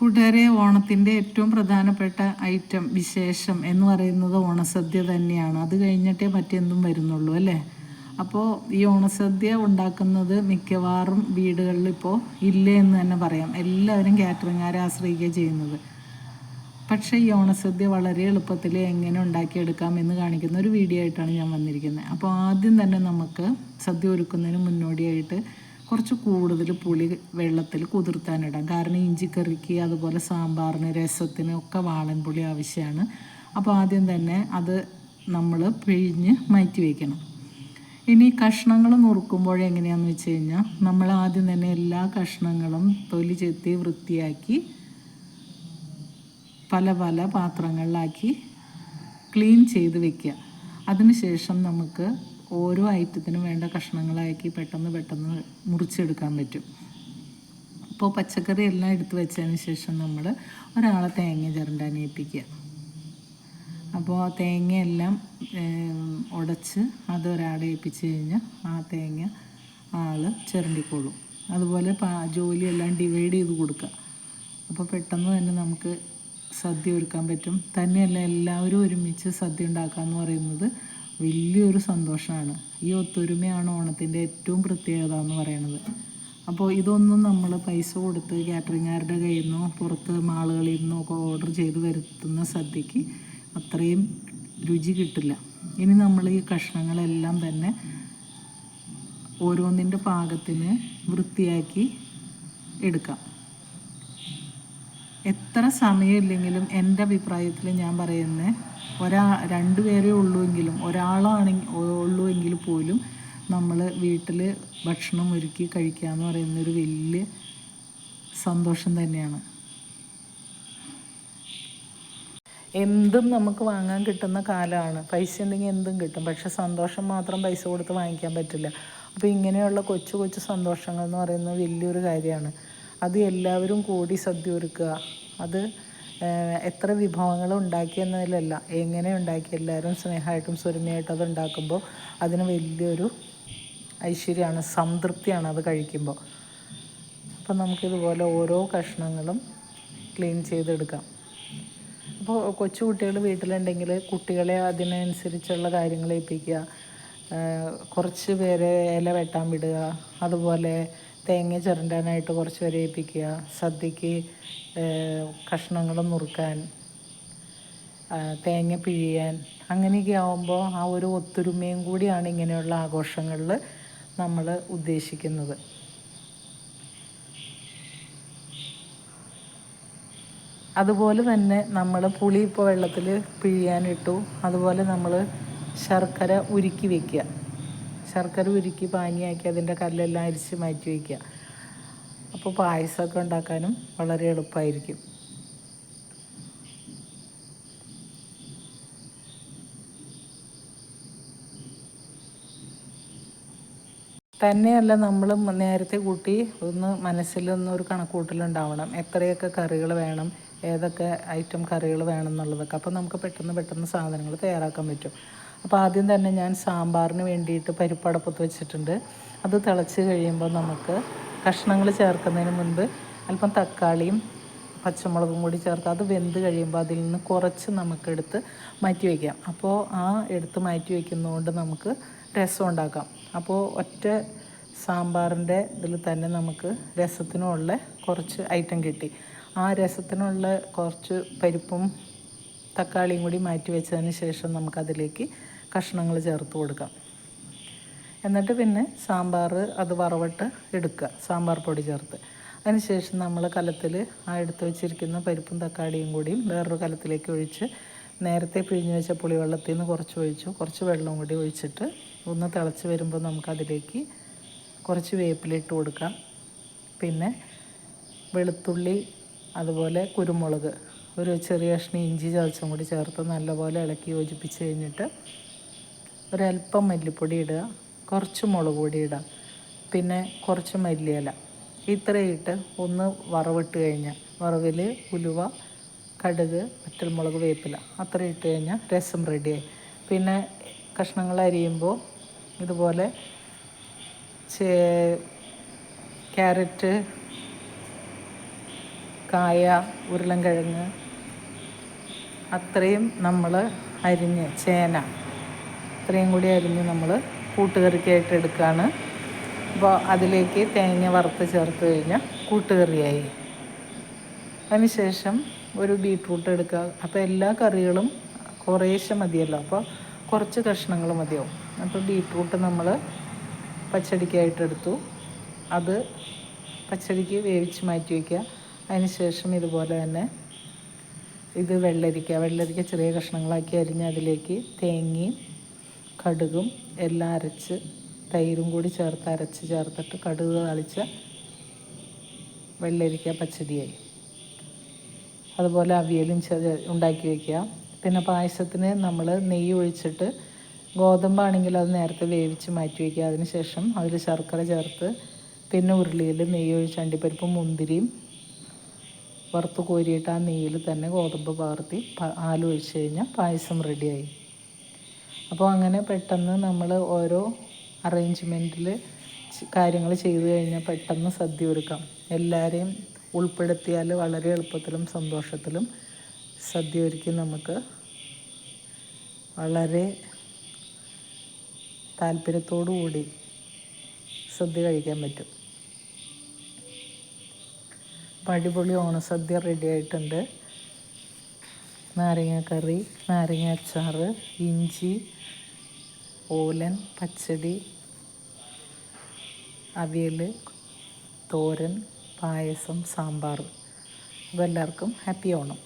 കൂട്ടുകാരെ ഓണത്തിന്റെ ഏറ്റവും പ്രധാനപ്പെട്ട ഐറ്റം വിശേഷം എന്ന് പറയുന്നത് ഓണസദ്യ തന്നെയാണ്. അത് കഴിഞ്ഞിട്ടേ മറ്റെന്തും വരുന്നുള്ളൂ അല്ലേ? അപ്പോൾ ഈ ഓണസദ്യ ഉണ്ടാക്കുന്നത് മിക്കവാറും വീടുകളിൽ ഇപ്പോൾ ഇല്ല എന്ന് തന്നെ പറയാം. എല്ലാവരും കാറ്ററിംഗുകാരെ ആശ്രയിക്കുക ചെയ്യുന്നത്. പക്ഷേ ഈ ഓണസദ്യ വളരെ എളുപ്പത്തിൽ എങ്ങനെ ഉണ്ടാക്കിയെടുക്കാം എന്ന് കാണിക്കുന്ന ഒരു വീഡിയോ ആയിട്ടാണ് ഞാൻ വന്നിരിക്കുന്നത്. അപ്പോൾ ആദ്യം തന്നെ നമുക്ക് സദ്യ ഒരുക്കുന്നതിന് മുന്നോടിയായിട്ട് കുറച്ച് കൂടുതൽ പുളി വെള്ളത്തിൽ കുതിർത്താനിടാം. കാരണം ഇഞ്ചിക്കറിക്ക് അതുപോലെ സാമ്പാറിന് രസത്തിന് ഒക്കെ വാളൻ പുളി ആവശ്യമാണ്. അപ്പോൾ ആദ്യം തന്നെ അത് നമ്മൾ പിഴിഞ്ഞ് മാറ്റി വയ്ക്കണം ഇനി കഷ്ണങ്ങൾ നുറുക്കുമ്പോൾ എങ്ങനെയാണെന്ന് വെച്ച് കഴിഞ്ഞാൽ നമ്മൾ ആദ്യം തന്നെ എല്ലാ കഷ്ണങ്ങളും തൊലി ചെത്തി വൃത്തിയാക്കി പല പല പാത്രങ്ങളിലാക്കി ക്ലീൻ ചെയ്ത് വെക്കുക. അതിനുശേഷം നമുക്ക് ഓരോ ഐറ്റത്തിനും വേണ്ട കഷ്ണങ്ങളാക്കി പെട്ടെന്ന് പെട്ടെന്ന് മുറിച്ചെടുക്കാൻ പറ്റും. അപ്പോൾ പച്ചക്കറി എല്ലാം എടുത്തു വെച്ചതിന് ശേഷം നമ്മൾ ഒരാളെ തേങ്ങ ചിരണ്ടാൻ ഏൽപ്പിക്കുക അപ്പോൾ ആ തേങ്ങയെല്ലാം ഉടച്ച് അത് ഒരാളെ ഏൽപ്പിച്ച് കഴിഞ്ഞാൽ ആ തേങ്ങ ആൾ ചിരണ്ടിക്കോളും. അതുപോലെ പാ ജോലിയെല്ലാം ഡിവൈഡ് ചെയ്ത് കൊടുക്കുക. അപ്പോൾ പെട്ടെന്ന് തന്നെ നമുക്ക് സദ്യ ഒരുക്കാൻ പറ്റും. തന്നെയല്ല എല്ലാവരും ഒരുമിച്ച് സദ്യ ഉണ്ടാക്കുക എന്ന് പറയുന്നത് വലിയൊരു സന്തോഷമാണ് ഈ ഒത്തൊരുമയാണ് ഓണത്തിന്റെ ഏറ്റവും പ്രത്യേകത എന്ന് പറയുന്നത്. അപ്പോൾ ഇതൊന്നും നമ്മൾ പൈസ കൊടുത്ത് കാറ്ററിങ്ങുകാരുടെ കയ്യിൽ നിന്നോ പുറത്ത് മാളുകളിൽ നിന്നോ ഒക്കെ ഓർഡർ ചെയ്ത് വരുത്തുന്ന സദ്യക്ക് അത്രയും രുചി കിട്ടില്ല. ഇനി നമ്മൾ ഈ കഷ്ണങ്ങളെല്ലാം തന്നെ ഓരോന്നിന്റെ പാകത്തിന് വൃത്തിയാക്കി എടുക്കാം. എത്ര സമയമില്ലെങ്കിലും എന്റെ അഭിപ്രായത്തിൽ ഞാൻ പറയുന്നത് ഒരാ രണ്ട് പേരേ ഉള്ളൂവെങ്കിലും ഒരാളാണെങ്കിൽ ഉള്ളൂ എങ്കിൽ പോലും നമ്മൾ വീട്ടിൽ ഭക്ഷണം ഒരുക്കി കഴിക്കുക എന്ന് പറയുന്നൊരു വലിയ സന്തോഷം തന്നെയാണ്. എന്തും നമുക്ക് വാങ്ങാൻ കിട്ടുന്ന കാലമാണ് പൈസ ഉണ്ടെങ്കിൽ എന്തും കിട്ടും. പക്ഷെ സന്തോഷം മാത്രം പൈസ കൊടുത്ത് വാങ്ങിക്കാൻ പറ്റില്ല. അപ്പോൾ ഇങ്ങനെയുള്ള കൊച്ചു കൊച്ചു സന്തോഷങ്ങൾ എന്ന് പറയുന്നത് വലിയൊരു കാര്യമാണ്. അത് എല്ലാവരും കൂടി സദ്യ ഒരുക്കുക. അത് എത്ര വിഭവങ്ങൾ ഉണ്ടാക്കിയെന്നതിലല്ല. എങ്ങനെ ഉണ്ടാക്കി എല്ലാവരും സ്നേഹമായിട്ടും സ്വരുമയായിട്ടും അത് ഉണ്ടാക്കുമ്പോൾ അതിന് വലിയൊരു ഐശ്വര്യമാണ് സംതൃപ്തിയാണ് അത് കഴിക്കുമ്പോൾ. അപ്പം നമുക്കിതുപോലെ ഓരോ കഷ്ണങ്ങളും ക്ലീൻ ചെയ്തെടുക്കാം. അപ്പോൾ കൊച്ചു കുട്ടികൾ വീട്ടിലുണ്ടെങ്കിൽ കുട്ടികളെ അതിനനുസരിച്ചുള്ള കാര്യങ്ങൾ ഏൽപ്പിക്കുക. കുറച്ച് പേരെ ഇല വെട്ടാൻ വിടുക. അതുപോലെ തേങ്ങ ചിരണ്ടാനായിട്ട് കുറച്ച് പേരെ ഏൽപ്പിക്കുക. സദ്യക്ക് കഷ്ണങ്ങൾ നുറുക്കാൻ തേങ്ങ പിഴിയാൻ. അങ്ങനെയൊക്കെ ആവുമ്പോൾ ആ ഒരു ഒത്തൊരുമയും കൂടിയാണ് ഇങ്ങനെയുള്ള ആഘോഷങ്ങളിൽ നമ്മൾ ഉദ്ദേശിക്കുന്നത്. അതുപോലെ തന്നെ നമ്മൾ പുളി ഇപ്പോൾ വെള്ളത്തിൽ പിഴിയാനിട്ടു. അതുപോലെ നമ്മൾ ശർക്കര ഉരുക്കി വെക്കുക. ശർക്കര ഉരുക്കി പാനിയാക്കി അതിന്റെ കല്ലെല്ലാം അരിച്ച് മാറ്റി വയ്ക്കുക. അപ്പോൾ പായസമൊക്കെ ഉണ്ടാക്കാനും വളരെ എളുപ്പമായിരിക്കും. തന്നെയല്ല നമ്മൾ നേരത്തെ കൂട്ടി ഒന്ന് മനസ്സിലൊന്നൊരു കണക്കൂട്ടലുണ്ടാവണം എത്രയൊക്കെ കറികൾ വേണം ഏതൊക്കെ ഐറ്റം കറികൾ വേണം എന്നുള്ളതൊക്കെ. അപ്പോൾ നമുക്ക് പെട്ടെന്ന് പെട്ടെന്ന് സാധനങ്ങൾ തയ്യാറാക്കാൻ പറ്റും. അപ്പോൾ ആദ്യം തന്നെ ഞാൻ സാമ്പാറിന് വേണ്ടിയിട്ട് പരിപ്പടപ്പത്ത് വെച്ചിട്ടുണ്ട്. അത് തിളച്ച് കഴിയുമ്പോൾ നമുക്ക് കഷ്ണങ്ങൾ ചേർക്കുന്നതിന് മുൻപ് അല്പം തക്കാളിയും പച്ചമുളകും കൂടി ചേർത്ത് അത് വെന്ത് കഴിയുമ്പോൾ അതിൽ നിന്ന് കുറച്ച് നമുക്കെടുത്ത് മാറ്റി വയ്ക്കാം അപ്പോൾ ആ എടുത്ത് മാറ്റി വയ്ക്കുന്നതുകൊണ്ട് നമുക്ക് രസം ഉണ്ടാക്കാം. അപ്പോൾ ഒറ്റ സാമ്പാറിന്റെ ഇതിൽ തന്നെ നമുക്ക് രസത്തിനുള്ള കുറച്ച് ഐറ്റം കിട്ടി. ആ രസത്തിനുള്ള കുറച്ച് പരിപ്പും തക്കാളിയും കൂടി മാറ്റി വെച്ചതിന് ശേഷം നമുക്കതിലേക്ക് കഷ്ണങ്ങൾ ചേർത്ത് കൊടുക്കാം. എന്നിട്ട് പിന്നെ സാമ്പാർ അത് വറവിട്ട് എടുക്കുക സാമ്പാർ പൊടി ചേർത്ത്. അതിനുശേഷം നമ്മൾ കലത്തിൽ ആ എടുത്ത് വെച്ചിരിക്കുന്ന പരിപ്പും തക്കാളിയും കൂടിയും വേറൊരു കലത്തിലേക്ക് ഒഴിച്ച് നേരത്തെ പിഴിഞ്ഞ് വെച്ച പുളിവെള്ളത്തിൽ നിന്ന് കുറച്ച് ഒഴിച്ചു കുറച്ച് വെള്ളം കൂടി ഒഴിച്ചിട്ട് ഒന്ന് തിളച്ച് വരുമ്പോൾ നമുക്കതിലേക്ക് കുറച്ച് വേപ്പിലിട്ട് കൊടുക്കാം. പിന്നെ വെളുത്തുള്ളി അതുപോലെ കുരുമുളക് ഒരു ചെറിയ കഷ്ണം ഇഞ്ചി ചതച്ചും കൂടി ചേർത്ത് നല്ലപോലെ ഇളക്കി യോജിപ്പിച്ച് കഴിഞ്ഞിട്ട് ഒരല്പം മല്ലിപ്പൊടി ഇടുക കുറച്ച് മുളക് പൊടി ഇടുക പിന്നെ കുറച്ച് മല്ലിയില. ഇത്രയിട്ട് ഒന്ന് വറവിട്ട് കഴിഞ്ഞാൽ വറവിൽ ഉലുവ കടുക് വറ്റൽമുളക് വേപ്പില അത്ര ഇട്ട് കഴിഞ്ഞാൽ രസം റെഡിയായി പിന്നെ കഷ്ണങ്ങൾ അരിയുമ്പോൾ ഇതുപോലെ ചേ ക്യാരറ്റ് കായ ഉരുളൻകിഴങ്ങ് അത്രയും നമ്മൾ അരിഞ്ഞ് ചേന. ഇത്രയും കൂടി അരിഞ്ഞ് നമ്മൾ കൂട്ടുകറിക്കായിട്ട് എടുക്കുകയാണ് അപ്പോൾ അതിലേക്ക് തേങ്ങ വറുത്ത് ചേർത്ത് കഴിഞ്ഞാൽ കൂട്ടുകറിയായി. അതിനുശേഷം ഒരു ബീട്രൂട്ട് എടുക്കുക. അപ്പോൾ എല്ലാ കറികളും കുറേശ്ശെ മതിയല്ലോ. അപ്പോൾ കുറച്ച് കഷ്ണങ്ങൾ മതിയാവും. അപ്പോൾ ബീട്രൂട്ട് നമ്മൾ പച്ചടിക്കായിട്ട് എടുത്തു. അത് പച്ചടിക്ക് വേവിച്ച് മാറ്റി വയ്ക്കുക അതിനുശേഷം ഇതുപോലെ തന്നെ ഇത് വെള്ളരിക്ക വെള്ളരിക്ക ചെറിയ കഷ്ണങ്ങളാക്കി അരിഞ്ഞ് അതിലേക്ക് തേങ്ങയും കടുകും എല്ലാം അരച്ച് തൈരും കൂടി ചേർത്ത് അരച്ച് ചേർത്തിട്ട് കടുക് തളിച്ച വെള്ളരിക്ക പച്ചടിയായി. അതുപോലെ അവിയലും ഉണ്ടാക്കി വയ്ക്കുക പിന്നെ പായസത്തിന് നമ്മൾ നെയ്യ് ഒഴിച്ചിട്ട് ഗോതമ്പാണെങ്കിൽ അത് നേരത്തെ വേവിച്ച് മാറ്റി വയ്ക്കുക അതിന് ശേഷം അതിൽ ശർക്കര ചേർത്ത് പിന്നെ ഉരുളിയിൽ നെയ്യ് ഒഴിച്ച് അണ്ടിപ്പരിപ്പും മുന്തിരിയും വറുത്ത് കോരിയിട്ട് ആ നെയ്യിൽ തന്നെ ഗോതമ്പ് പകർത്തി ആലു ഒഴിച്ച് കഴിഞ്ഞാൽ പായസം റെഡിയായി അപ്പോൾ അങ്ങനെ പെട്ടെന്ന് നമ്മൾ ഓരോ അറേഞ്ച്മെന്റിൽ കാര്യങ്ങൾ ചെയ്തു കഴിഞ്ഞാൽ പെട്ടെന്ന് സദ്യ ഒരുക്കാം. എല്ലാവരെയും ഉൾപ്പെടുത്തിയാൽ വളരെ എളുപ്പത്തിലും സന്തോഷത്തിലും സദ്യ ഒരുക്കി നമുക്ക് വളരെ താല്പര്യത്തോടു കൂടി സദ്യ കഴിക്കാൻ പറ്റും. അപ്പോൾ അടിപൊളി ഓണസദ്യ റെഡി ആയിട്ടുണ്ട്. നാരങ്ങ കറി നാരങ്ങ അച്ചാർ ഇഞ്ചി ഓലൻ പച്ചടി അവിയൽ തോരൻ പായസം സാമ്പാർ. അപ്പോൾ എല്ലാവർക്കും ഹാപ്പി ഓണം.